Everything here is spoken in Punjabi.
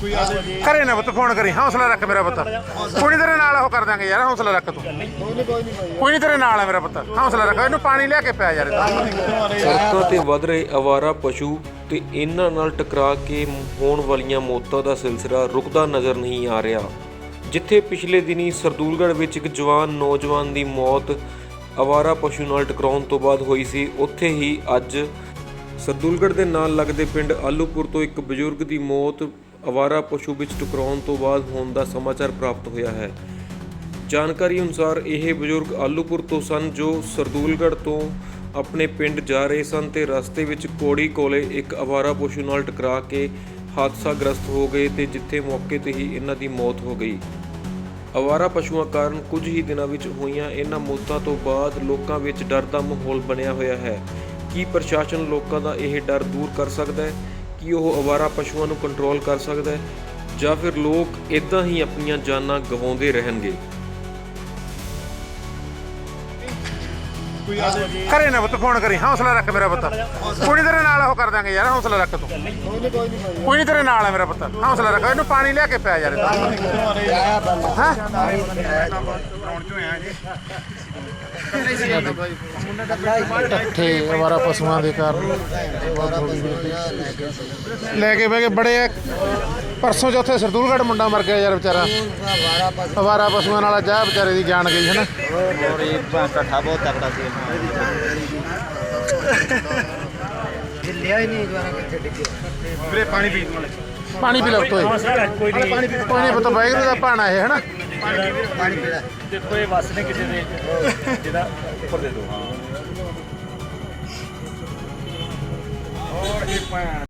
ਕਰੇ ਨਾ ਪੁੱਤ ਫੋਨ ਕਰੀ। ਹੌਸਲਾ ਰੱਖ ਮੇਰਾ ਪੁੱਤ। ਕੋਈ ਤੇਰੇ ਨਾਲ ਉਹ ਕਰ ਦਾਂਗੇ ਯਾਰ ਹੌਸਲਾ ਰੱਖ ਤੂੰ। ਕੋਈ ਨਹੀਂ ਤੇਰੇ ਨਾਲ ਹੈ ਮੇਰਾ ਪੁੱਤ। ਹੌਸਲਾ ਰੱਖ ਇਹਨੂੰ ਪਾਣੀ ਲਿਆ ਕੇ ਪਿਆ ਯਾਰ ਸੜਕਾਂ ਤੇ ਵੱਧ ਰਹੇ ਅਵਾਰਾ ਪਸ਼ੂ ਤੇ ਇਹਨਾਂ ਨਾਲ ਟਕਰਾ ਕੇ ਹੋਣ ਵਾਲੀਆਂ ਮੌਤਾਂ ਦਾ ਸਿਲਸਿਲਾ ਰੁਕਦਾ ਨਜ਼ਰ ਨਹੀਂ ਆ ਰਿਹਾ। ਜਿੱਥੇ ਪਿਛਲੇ ਦਿਨੀ ਸਰਦੂਲਗੜ੍ਹ ਵਿੱਚ ਇੱਕ ਜਵਾਨ ਨੌਜਵਾਨ ਦੀ ਮੌਤ ਅਵਾਰਾ ਪਸ਼ੂ ਨਾਲ ਟਕਰਾਉਣ ਤੋਂ ਬਾਅਦ ਹੋਈ ਸੀ ਉੱਥੇ ਹੀ ਅੱਜ ਸਰਦੂਲਗੜ੍ਹ ਦੇ ਨਾਲ ਲੱਗਦੇ ਪਿੰਡ ਆਲੂਪੁਰ ਤੋਂ ਇੱਕ ਬਜ਼ੁਰਗ ਦੀ ਮੌਤ ਅਵਾਰਾ ਪਸ਼ੂ ਵਿੱਚ ਟਕਰਾਉਣ ਤੋਂ ਬਾਅਦ ਹੋਣ ਦਾ ਸਮਾਚਾਰ ਪ੍ਰਾਪਤ ਹੋਇਆ ਹੈ। ਜਾਣਕਾਰੀ ਅਨੁਸਾਰ ਇਹ ਬਜ਼ੁਰਗ ਆਲੂਪੁਰ ਤੋਂ ਸਨ ਜੋ ਸਰਦੂਲਗੜ੍ਹ ਤੋਂ ਆਪਣੇ ਪਿੰਡ ਜਾ ਰਹੇ ਸਨ ਤੇ ਰਸਤੇ ਵਿੱਚ ਕੋੜੀ ਕੋਲੇ ਇੱਕ ਅਵਾਰਾ ਪਸ਼ੂ ਨਾਲ ਟਕਰਾ ਕੇ ਹਾਦਸਾਗ੍ਰਸਤ ਹੋ ਗਏ ਤੇ ਜਿੱਥੇ ਮੌਕੇ ਤੇ ਹੀ ਇਹਨਾਂ ਦੀ ਮੌਤ ਹੋ ਗਈ। ਅਵਾਰਾ ਪਸ਼ੂਆਂ ਕਾਰਨ ਕੁਝ ਹੀ ਦਿਨਾਂ ਵਿੱਚ ਹੋਈਆਂ ਇਹਨਾਂ ਮੌਤਾਂ ਤੋਂ ਬਾਅਦ ਲੋਕਾਂ ਵਿੱਚ ਡਰ ਦਾ ਮਾਹੌਲ ਬਣਿਆ ਹੋਇਆ ਹੈ। ਕੀ ਪ੍ਰਸ਼ਾਸਨ ਲੋਕਾਂ ਦਾ ਇਹ ਡਰ ਦੂਰ ਕਰ ਸਕਦਾ ਹੈ? ਕੀ ਉਹ ਅਵਾਰਾ ਪਸ਼ੂਆਂ ਨੂੰ ਕੰਟਰੋਲ ਕਰ ਸਕਦਾ ਹੈ ਜਾਂ ਫਿਰ ਲੋਕ ਇਦਾਂ ਹੀ ਆਪਣੀਆਂ ਜਾਨਾਂ ਗਵਾਉਂਦੇ ਰਹਿਣਗੇ? ਘਰੇ ਨਾ ਪੁੱਤ ਫੋਨ ਕਰੀ। ਹੌਸਲਾ ਰੱਖ ਮੇਰਾ ਪੁੱਤ। ਕੁੜੀ ਤੇਰੇ ਨਾਲ ਉਹ ਕਰ ਦਾਂਗੇ ਯਾਰ ਹੌਸਲਾ ਰੱਖ ਤੂੰ। ਕੋਈ ਤੇਰੇ ਨਾਲ ਹੈ ਮੇਰਾ ਪੁੱਤ। ਹੌਸਲਾ ਰੱਖ। ਇਹਨੂੰ ਪਾਣੀ ਲਿਆ ਕੇ ਪਿਆ ਯਾਰ ਹਾਂ? ਇਕੱਠੇ ਅਵਾਰਾ ਪਸ਼ੂਆਂ ਦੇ ਕਾਰਨ ਲੈ ਕੇ ਬਹਿ ਕੇ ਬੜੇ ਆ। ਪਰਸੋਂ ਉੱਥੇ ਸਰਦੂਲਗੜ ਮੁੰਡਾ ਮਰ ਗਿਆ ਯਾਰ ਵਿਚਾਰਾ। ਅਵਾਰਾ ਪਸ਼ੂਆਂ ਨਾਲ ਜਾ ਵਿਚਾਰੇ ਦੀ ਜਾਨ ਗਈ ਹੈ ਨਾ ਹੋਰ ਇਹ ਇਕੱਠਾ ਬਹੁਤ ਤਕੜਾ ਸੀ। ਪਾਣੀ ਪੀ ਲਓ। ਪਾਣੀ ਪੀ ਪਾਣੀ ਪੀ ਤਾਂ ਵਾਹਿਗੁਰੂ ਦਾ ਭਾਣਾ ਹੈ ਹਨਾ? ਪਾਣੀ ਪੀ ਦੇਖੋ ਇਹ ਵਸ ਨੇ ਕਿਸੇ ਉੱਪਰ ਦੇ ਦੋ ਹਾਂ। ਔਰ ਇਹ